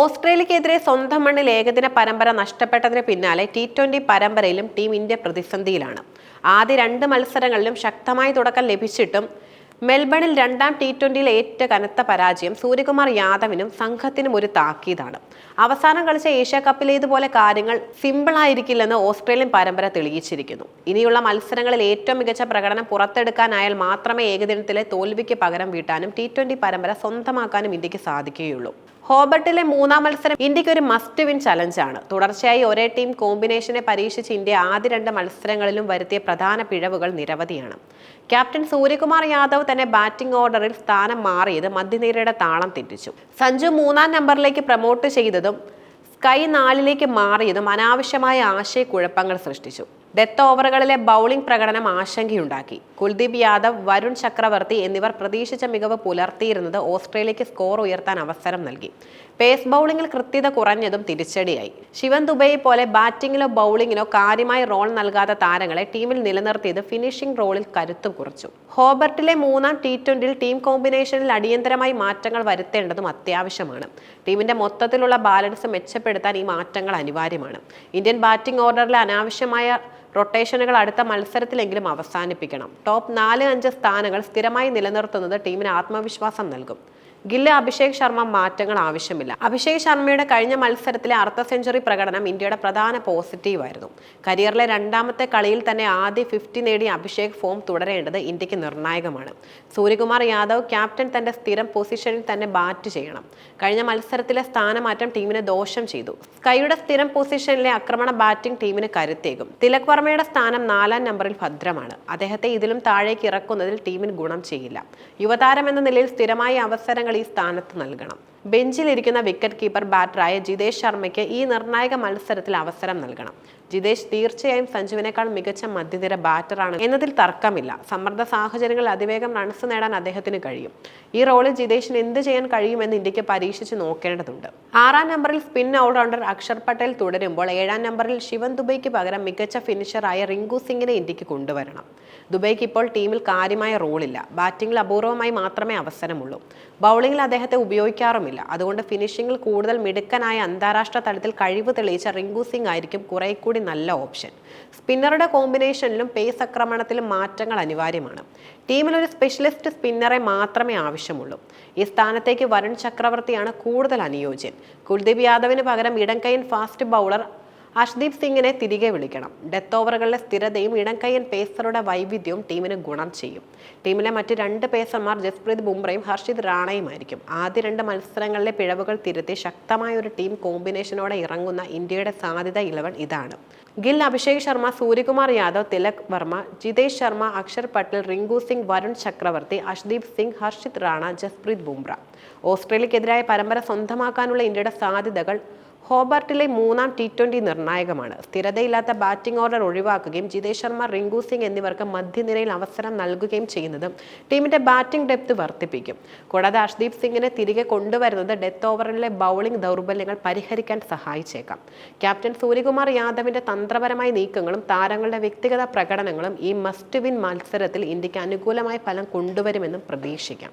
ഓസ്ട്രേലിയക്കെതിരെ സ്വന്തം മണ്ണിൽ ഏകദിന പരമ്പര നഷ്ടപ്പെട്ടതിന് പിന്നാലെ ടി ട്വന്റി പരമ്പരയിലും ടീം ഇന്ത്യ പ്രതിസന്ധിയിലാണ്. ആദ്യ രണ്ട് മത്സരങ്ങളിലും ശക്തമായ തുടക്കം ലഭിച്ചിട്ടും മെൽബണിൽ രണ്ടാം ടി ട്വന്റിയിൽ ഏറ്റ കനത്ത പരാജയം സൂര്യകുമാർ യാദവിനും സംഘത്തിനും ഒരു താക്കീതാണ്. അവസാനം കളിച്ച ഏഷ്യ കപ്പിലേതുപോലെ കാര്യങ്ങൾ സിമ്പിൾ ആയിരിക്കില്ലെന്ന് ഓസ്ട്രേലിയൻ പരമ്പര തെളിയിച്ചിരിക്കുന്നു. ഇനിയുള്ള മത്സരങ്ങളിൽ ഏറ്റവും മികച്ച പ്രകടനം പുറത്തെടുക്കാനായാൽ മാത്രമേ ഏകദിനത്തിലെ തോൽവിക്ക് പകരം വീട്ടാനും ടി പരമ്പര സ്വന്തമാക്കാനും ഇന്ത്യയ്ക്ക് സാധിക്കുകയുള്ളൂ. ഹോബർട്ടിലെ മൂന്നാം മത്സരം ഇന്ത്യയ്ക്ക് ഒരു മസ്റ്റ് വിൻ ചലഞ്ചാണ് തുടർച്ചയായി ഒരേ ടീം കോമ്പിനേഷനെ പരീക്ഷിച്ച് ഇന്ത്യ ആദ്യ രണ്ട് മത്സരങ്ങളിലും വരുത്തിയ പ്രധാന പിഴവുകൾ നിരവധിയാണ്. ക്യാപ്റ്റൻ സൂര്യകുമാർ യാദവ് തന്നെ ബാറ്റിംഗ് ഓർഡറിൽ സ്ഥാനം മാറിയത് മധ്യനിരയുടെ താളം തെറ്റിച്ചു. സഞ്ജു മൂന്നാം നമ്പറിലേക്ക് പ്രമോട്ട് ചെയ്തതും സ്കൈ നാലിലേക്ക് മാറിയതും അനാവശ്യമായ ആശയക്കുഴപ്പങ്ങൾ സൃഷ്ടിച്ചു. ഡെത്ത് ഓവറുകളിലെ ബൗളിംഗ് പ്രകടനം ആശങ്കയുണ്ടാക്കി. കുൽദീപ് യാദവ് വരുൺ ചക്രവർത്തി എന്നിവർ പ്രതീക്ഷിച്ച മികവ് പുലർത്തിയിരുന്നത് ഓസ്ട്രേലിയക്ക് സ്കോർ ഉയർത്താൻ അവസരം നൽകി. പേസ് ബൗളിംഗിൽ കൃത്യത കുറഞ്ഞതും തിരിച്ചടിയായി. ശിവൻ ദുബൈയെ പോലെ ബാറ്റിംഗിലോ ബൗളിംഗിലോ കാര്യമായി റോൾ നൽകാത്ത താരങ്ങളെ ടീമിൽ നിലനിർത്തിയത് ഫിനിഷിംഗ് റോളിൽ കരുത്തു കുറച്ചു. ഹോബർട്ടിലെ മൂന്നാം ടി ട്വന്റിയിൽ ടീം കോമ്പിനേഷനിൽ അടിയന്തരമായി മാറ്റങ്ങൾ വരുത്തേണ്ടതും അത്യാവശ്യമാണ്. ടീമിന്റെ മൊത്തത്തിലുള്ള ബാലൻസ് മെച്ചപ്പെടുത്താൻ ഈ മാറ്റങ്ങൾ അനിവാര്യമാണ്. ഇന്ത്യൻ ബാറ്റിംഗ് ഓർഡറിലെ അനാവശ്യമായ റൊട്ടേഷനുകൾ അടുത്ത മത്സരത്തിലെങ്കിലും അവസാനിപ്പിക്കണം. ടോപ്പ് നാല് അഞ്ച് സ്ഥാനങ്ങൾ സ്ഥിരമായി നിലനിർത്തുന്നത് ടീമിന് ആത്മവിശ്വാസം നൽകും. ഗില്ല് അഭിഷേക് ശർമ്മ മാറ്റങ്ങൾ ആവശ്യമില്ല. അഭിഷേക് ശർമ്മയുടെ കഴിഞ്ഞ മത്സരത്തിലെ അർദ്ധ സെഞ്ചുറി പ്രകടനം ഇന്ത്യയുടെ പ്രധാന പോസിറ്റീവായിരുന്നു. കരിയറിലെ രണ്ടാമത്തെ കളിയിൽ തന്നെ ആദ്യ ഫിഫ്റ്റി നേടിയ അഭിഷേക് ഫോം തുടരേണ്ടത് ഇന്ത്യയ്ക്ക് നിർണായകമാണ്. സൂര്യകുമാർ യാദവ് ക്യാപ്റ്റൻ തന്റെ സ്ഥിരം പൊസിഷനിൽ തന്നെ ബാറ്റ് ചെയ്യണം. കഴിഞ്ഞ മത്സരത്തിലെ സ്ഥാനമാറ്റം ടീമിന് ദോഷം ചെയ്തു. സ്കൈയുടെ സ്ഥിരം പൊസിഷനിലെ ആക്രമണ ബാറ്റിംഗ് ടീമിന് കരുത്തേകും. തിലക് വർമ്മയുടെ സ്ഥാനം നാലാം നമ്പറിൽ ഭദ്രമാണ്. അദ്ദേഹത്തെ ഇതിലും താഴേക്ക് ഇറക്കുന്നതിൽ ടീമിന് ഗുണം ചെയ്യില്ല. യുവതാരം എന്ന നിലയിൽ സ്ഥിരമായ അവസരങ്ങൾ ഈ സ്ഥാനത്ത് നൽകണം. ബെഞ്ചിലിരിക്കുന്ന വിക്കറ്റ് കീപ്പർ ബാറ്ററായ ജിതേഷ് ശർമ്മയ്ക്ക് ഈ നിർണായക മത്സരത്തിൽ അവസരം നൽകണം. ജിതേഷ് തീർച്ചയായും സഞ്ജുവിനേക്കാൾ മികച്ച മധ്യനിര ബാറ്ററാണ്. എന്നതിൽ തർക്കമില്ല. സമ്മർദ്ദ സാഹചര്യങ്ങൾ അതിവേഗം റൺസ് നേടാൻ അദ്ദേഹത്തിന് കഴിയും. ഈ റോളിൽ ജിതേഷിന് എന്ത് ചെയ്യാൻ കഴിയുമെന്ന് ഇന്ത്യയ്ക്ക് പരീക്ഷിച്ച് നോക്കേണ്ടതുണ്ട്. ആറാം നമ്പറിൽ സ്പിൻ ഓൾറൗണ്ടർ അക്ഷർ പട്ടേൽ തുടരുമ്പോൾ ഏഴാം നമ്പറിൽ ശിവൻ ദുബൈക്ക് പകരം മികച്ച ഫിനിഷറായ റിങ്കു സിംഗിനെ ഇന്ത്യയ്ക്ക് കൊണ്ടുവരണം. ദുബൈക്ക് ഇപ്പോൾ ടീമിൽ കാര്യമായ റോളില്ല. ബാറ്റിംഗിൽ അപൂർവമായി മാത്രമേ അവസരമുള്ളൂ. ബൗളിംഗിൽ അദ്ദേഹത്തെ ഉപയോഗിക്കാറുമില്ല. അതുകൊണ്ട് ഫിനിഷിംഗിൽ കൂടുതൽ മിടുക്കനായ അന്താരാഷ്ട്ര തലത്തിൽ കഴിവ് തെളിയിച്ച റിങ്കു സിംഗ് ആയിരിക്കും കുറെ കൂടി നല്ല ഓപ്ഷൻ. സ്പിന്നറുടെ കോമ്പിനേഷനിലും പേസ് ആക്രമണത്തിലും മാറ്റങ്ങൾ അനിവാര്യമാണ്. ടീമിൽ ഒരു സ്പെഷ്യലിസ്റ്റ് സ്പിന്നറെ മാത്രമേ ആവശ്യമുള്ളൂ. ഈ സ്ഥാനത്തേക്ക് വരുൺ ചക്രവർത്തിയാണ് കൂടുതൽ അനുയോജ്യൻ. കുൽദീപ് യാദവിന് പകരം ഇടംകൈൻ ഫാസ്റ്റ് ബൗളർ അഷ്ദീപ് സിംഗിനെ തിരികെ വിളിക്കണം. ഡെത്ത് ഓവറുകളിലെ സ്ഥിരതയും ഇടംകൈയൻ പേസറുടെ വൈവിധ്യവും ടീമിന് ഗുണം ചെയ്യും. ടീമിലെ മറ്റ് രണ്ട് പേസർമാർ ജസ്പ്രീത് ബുംറയും ഹർഷിത് റാണയുമായിരിക്കും. ആദ്യ രണ്ട് മത്സരങ്ങളിലെ പിഴവുകൾ തിരുത്തി ശക്തമായ ഒരു ടീം കോമ്പിനേഷനോടെ ഇറങ്ങുന്ന ഇന്ത്യയുടെ സാധ്യത ഇലവൻ ഇതാണ്. ഗിൽ അഭിഷേക് ശർമ്മ സൂര്യകുമാർ യാദവ് തിലക് വർമ്മ ജിതേഷ് ശർമ്മ അക്ഷർ പട്ടേൽ റിങ്കു സിംഗ് വരുൺ ചക്രവർത്തി അഷ്ദീപ് സിംഗ് ഹർഷിത് റാണ ജസ്പ്രീത് ബുംറ. ഓസ്ട്രേലിയക്കെതിരായ പരമ്പര സ്വന്തമാക്കാനുള്ള ഇന്ത്യയുടെ സാധ്യതകൾ ഹോബർട്ടിലെ മൂന്നാം ടി ട്വന്റി നിർണായകമാണ്. സ്ഥിരതയില്ലാത്ത ബാറ്റിംഗ് ഓർഡർ ഒഴിവാക്കുകയും ജിതേഷ് ശർമ്മ റിങ്കു സിംഗ് എന്നിവർക്ക് മധ്യനിരയിൽ അവസരം നൽകുകയും ചെയ്യുന്നത് ടീമിന്റെ ബാറ്റിംഗ് ഡെപ്ത് വർദ്ധിപ്പിക്കും. കൂടാതെ അഷ്ദീപ് സിംഗിനെ തിരികെ കൊണ്ടുവരുന്നത് ഡെത്ത് ഓവറിലെ ബൗളിംഗ് ദൗർബല്യങ്ങൾ പരിഹരിക്കാൻ സഹായിച്ചേക്കാം. ക്യാപ്റ്റൻ സൂര്യകുമാർ യാദവിന്റെ തന്ത്രപരമായ നീക്കങ്ങളും താരങ്ങളുടെ വ്യക്തിഗത പ്രകടനങ്ങളും ഈ മസ്റ്റ് വിൻ മത്സരത്തിൽ ഇന്ത്യയ്ക്ക് അനുകൂലമായ ഫലം കൊണ്ടുവരുമെന്നും പ്രതീക്ഷിക്കാം.